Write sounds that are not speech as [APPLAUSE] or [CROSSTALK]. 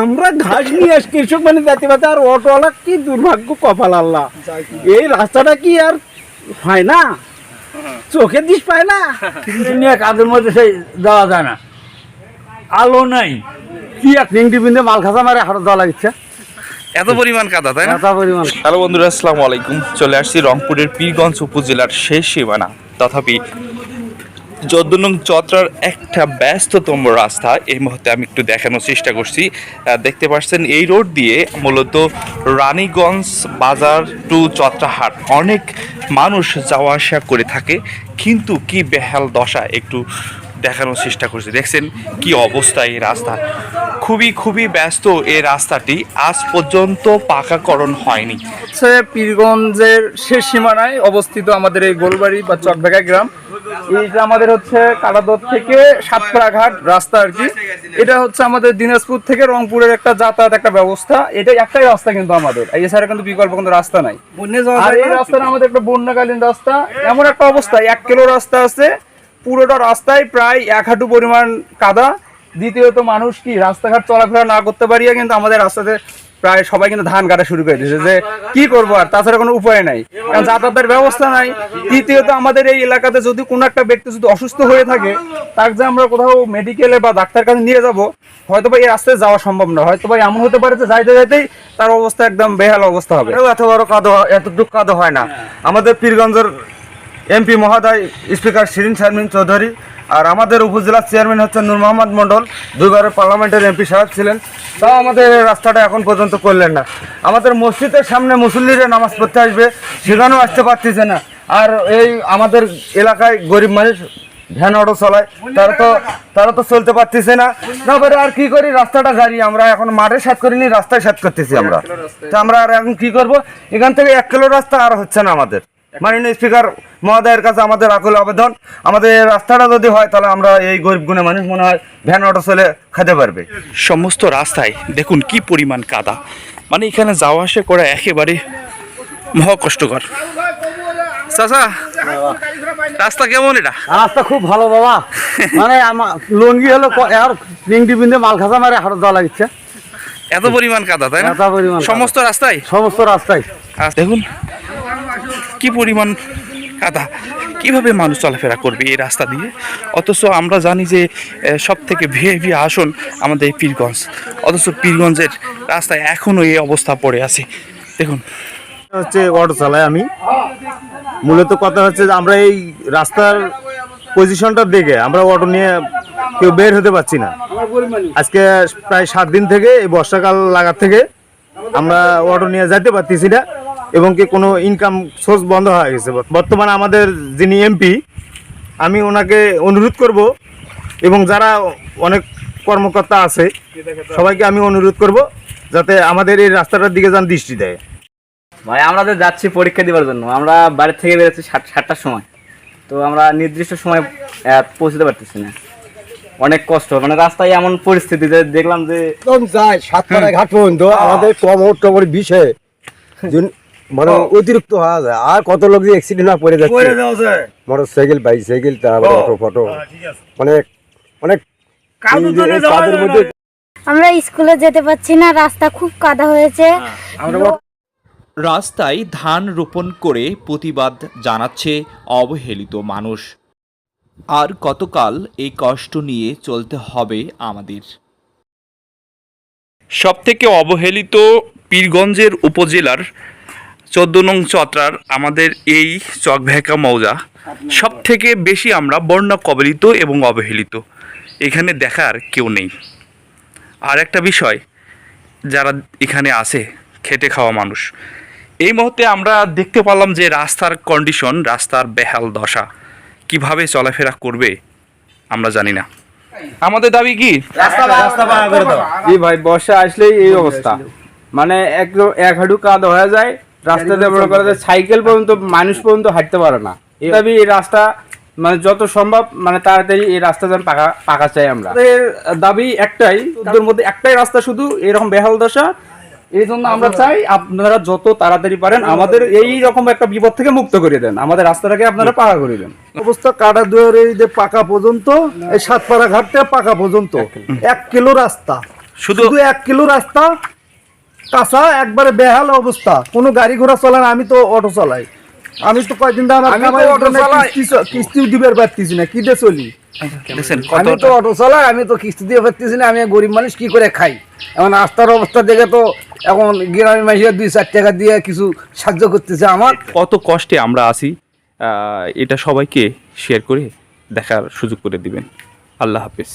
আমরা ঘাস নিয়ে আসি কৃষক মানে যাতে পাতে আর অটোওয়ালা কি দুর্ভাগ্য কপাল আল্লাহ? এই রাস্তাটা কি আর হয় না? চোখের দিস পায় না? নিয়ে কাদের মধ্যে সেই দেওয়া যায় না। আলো নাই। কি এক রিংটি বিন্দে মাল খাসা মারে হাড় দেওয়া লাগছে। এত পরিমাণ কাদা তাই না? এত পরিমাণ। হ্যালো বন্ধুরা আসসালামু আলাইকুম। চলে আসছি রংপুরের পীরগঞ্জ উপজেলার শেষ সীমানা। তথাপি চোদ্দ চত্রার একটা ব্যস্ততম রাস্তা, এই মুহূর্তে আমি একটু দেখানোর চেষ্টা করছি। দেখতে পাচ্ছেন, এই রোড দিয়ে মূলত রানীগঞ্জ বাজার টু চত্রাহাট। অনেক মানুষ যাওয়া আসা করে থাকে, কিন্তু কি বেহাল দশা একটু দেখানোর চেষ্টা করছি। দেখছেন কি অবস্থা এই রাস্তা। খুবই খুবই ব্যস্ত এই রাস্তাটি। আজ পর্যন্ত পাকাকরণ হয়নি। হচ্ছে পীরগঞ্জের শেষ সীমানায় অবস্থিত আমাদের এই গোলবাড়ি বা চকবেগা গ্রাম। এইটা আমাদের হচ্ছে কালাদর থেকে সাতপাড়া ঘাট রাস্তা আর কি। এটা হচ্ছে আমাদের দিনাজপুর থেকে রংপুরের একটা যাতায়াত একটা ব্যবস্থা। এটা একটাই রাস্তা কিন্তু আমাদের। এই এছাড়া কিন্তু বিকল্প কোনো রাস্তা নাই। আর এই রাস্তাটা আমাদের একটা বন্যাকালীন রাস্তা। এমন একটা অবস্থা। এক কিলো রাস্তা আছে। পুরোটা রাস্তায় প্রায় এক হাঁটু পরিমাণ কাদা। দ্বিতীয়ত মানুষ কি, রাস্তাঘাট চলাফেরা না করতে পারিয়া কিন্তু আমাদের রাস্তাতে প্রায় সবাই কিন্তু ধান কাটা শুরু করে দিয়েছে যে কি করব আর, তাছাড়া কোনো উপায় নাই। কারণ যাতায়াতের ব্যবস্থা নাই। তৃতীয়ত আমাদের এই এলাকাতে যদি কোনো একটা ব্যক্তি যদি অসুস্থ হয়ে থাকে তাকে যে আমরা কোথাও মেডিকেলে বা ডাক্তার কাছে নিয়ে যাব হয়তো বা এই রাস্তায় যাওয়া সম্ভব না। হয়তো বা এমন হতে পারে যে যাইতে যাইতেই তার অবস্থা একদম বেহাল অবস্থা হবে। এত বড় কাদো, এতটুকু কাদো হয় না। আমাদের পীরগঞ্জের এমপি মহোদয়, স্পিকার শিরিন শারমিন চৌধুরী আর আমাদের উপজেলার চেয়ারম্যান হচ্ছেন নূর মোহাম্মদ মন্ডল দুইবারের পার্লামেন্টের এমপি সাহেব ছিলেন। তাও আমাদের রাস্তাটা এখন পর্যন্ত করলেন না। আমাদের মসজিদের সামনে মুসল্লিরা নামাজ পড়তে আসবে, সেখানেও আসতে পারতেছে না। আর এই আমাদের এলাকায় গরিব মানুষ ভ্যান অটো চলায়, তারা তো তারা তো চলতে পারতেছে না। না পারে আর কি করি, রাস্তাটা গাড়ি আমরা এখন মাঠে সাত করিনি রাস্তায় সাত করতেছি আমরা। তো আমরা আর এখন কি করব? এখান থেকে এক কিলো রাস্তা আর হচ্ছে না আমাদের। মাননীয় স্পিকার মহোদয়ের কাছে আমাদের আকুল আবেদন। আমাদের রাস্তাটা যদি হয় তাহলে আমরা এই গরিব গুণে মানুষ মনে হয় ভ্যান অটো চলে খেতে পারবে। সমস্ত রাস্তায় দেখুন কি পরিমাণ কাদা। মানে এখানে যাওয়া আসা করা একেবারে মহা কষ্টকর। চাচা রাস্তা কেমন এটা? রাস্তা খুব ভালো বাবা। মানে আমার লঙ্গি হলো আর রিংটি বিন্দে মাল খাসা মারে হাড় দেওয়া লাগছে এত পরিমাণ কাদা তাই না? এত পরিমাণ সমস্ত রাস্তায়? সমস্ত রাস্তায়। দেখুন কি পরিমাণ কাদা? কীভাবে মানুষ চলাফেরা করবে এই রাস্তা দিয়ে? অথচ আমরা জানি যে সব থেকে ভিআইপি আসন আমাদের এই পীরগঞ্জ। অথচ পীরগঞ্জের রাস্তায় এখনও এই অবস্থা পড়ে আছে। দেখুন। হচ্ছে অটো চালাই আমি। মূলত কথা হচ্ছে যে, আমরা এই রাস্তার পজিশনটা দেখে আমরা অটো নিয়ে কেউ বের হতে পারছি না। আজকে প্রায় সাত দিন থেকে, এই বর্ষাকাল লাগার থেকে আমরা অটো নিয়ে যেতে পারতেছি না। এবং কি কোনো ইনকাম সোর্স বন্ধ হয়ে গেছে। বর্তমানে আমাদের যিনি এমপি আমি ওনাকে অনুরোধ করব এবং যারা অনেক কর্মকর্তা আছে সবাইকে আমি অনুরোধ করব যাতে আমাদের এই রাস্তাটার দিকে যান দৃষ্টি দেয়। ভাই আমরা তো যাচ্ছি পরীক্ষা দেওয়ার জন্য। আমরা বাড়ি থেকে বেরোচ্ছি সাত সাতটার সময়। তো আমরা নির্দিষ্ট সময় পৌঁছতে পারতেছি না। অনেক কষ্ট। মানে রাস্তায় এমন পরিস্থিতি যে দেখলাম যে একদম যায় সাতপাড়া ঘাট পর্যন্ত আমাদের কমর টমর বিষে। [LAUGHS] মানে অতিরিক্ত হওয়া যায়। আর কত লোক যে অ্যাক্সিডেন্ট পড়ে যাচ্ছে? মোটর সাইকেল বাইসাইকেল তারপর অটো ফটো অনেক অনেক কাদের মধ্যে আমরা স্কুলে যেতে পারছি না রাস্তা খুব কাদা হয়েছে। রাস্তায় ধান রোপণ করে প্রতিবাদ জানাচ্ছে অবহেলিত মানুষ। আর কতকাল এই কষ্ট নিয়ে চলতে হবে আমাদের? সব থেকে অবহেলিত পীরগঞ্জের উপজেলার চোদ্দ নং চত্রার আমাদের এই চকভেকা মৌজা। সব থেকে বেশি আমরা বন্যা কবলিত এবং অবহেলিত। এখানে দেখার কেউ নেই। আর একটা বিষয় যারা এখানে আছে খেটে খাওয়া মানুষ। এই মুহূর্তে আমরা দেখতে পারলাম যে রাস্তার কন্ডিশন রাস্তার বেহাল দশা কীভাবে চলাফেরা করবে আমরা জানি না। আমাদের দাবি কি? ভাই বর্ষা আসলেই এই অবস্থা। মানে এক এক হাঁটু কাদা হয়ে যায় রাস্তাতে মনে করা যায় সাইকেল পর্যন্ত মানুষ পর্যন্ত হাঁটতে পারে না। এই এই রাস্তা মানে যত সম্ভব মানে তাড়াতাড়ি এই রাস্তা যেন পাকা পাকা চাই আমরা। আমাদের দাবি একটাই ওদের মধ্যে একটাই রাস্তা শুধু এরকম বেহাল দশা। এই জন্য আমরা চাই আপনারা যত তাড়াতাড়ি পারেন আমাদের এই রকম একটা বিপদ থেকে মুক্ত করে দেন। আমাদের রাস্তাটাকে আপনারা পাকা করে দেন। অবস্থা কাটা দুয়ার এই যে পাকা পর্যন্ত এই সাতপাড়া ঘাটটা পাকা পর্যন্ত। এক কিলো রাস্তা। শুধু শুধু এক কিলো রাস্তা কাঁচা একবারে বেহাল অবস্থা। কোনো গাড়ি ঘোড়া চলে না আমি তো অটো চালাই। আমি তো কয়দিন ধরে আমার আমি অটো চালাই। কিস্তি কিস্তিও দিবার পারতেছি না কি দিয়ে চলি? আমি তো অটো চালাই আমি তো কিস্তি দিয়ে পারতেছি না আমি গরিব মানুষ কি করে খাই? এখন রাস্তার অবস্থা দেখে তো এখন গ্রামের মানুষের দুই চার টাকা দিয়ে কিছু সাহায্য করতেছে আমার। কত কষ্টে আমরা আছি। আহ, এটা সবাইকে শেয়ার করে দেখার সুযোগ করে দিবেন। আল্লাহ হাফেজ।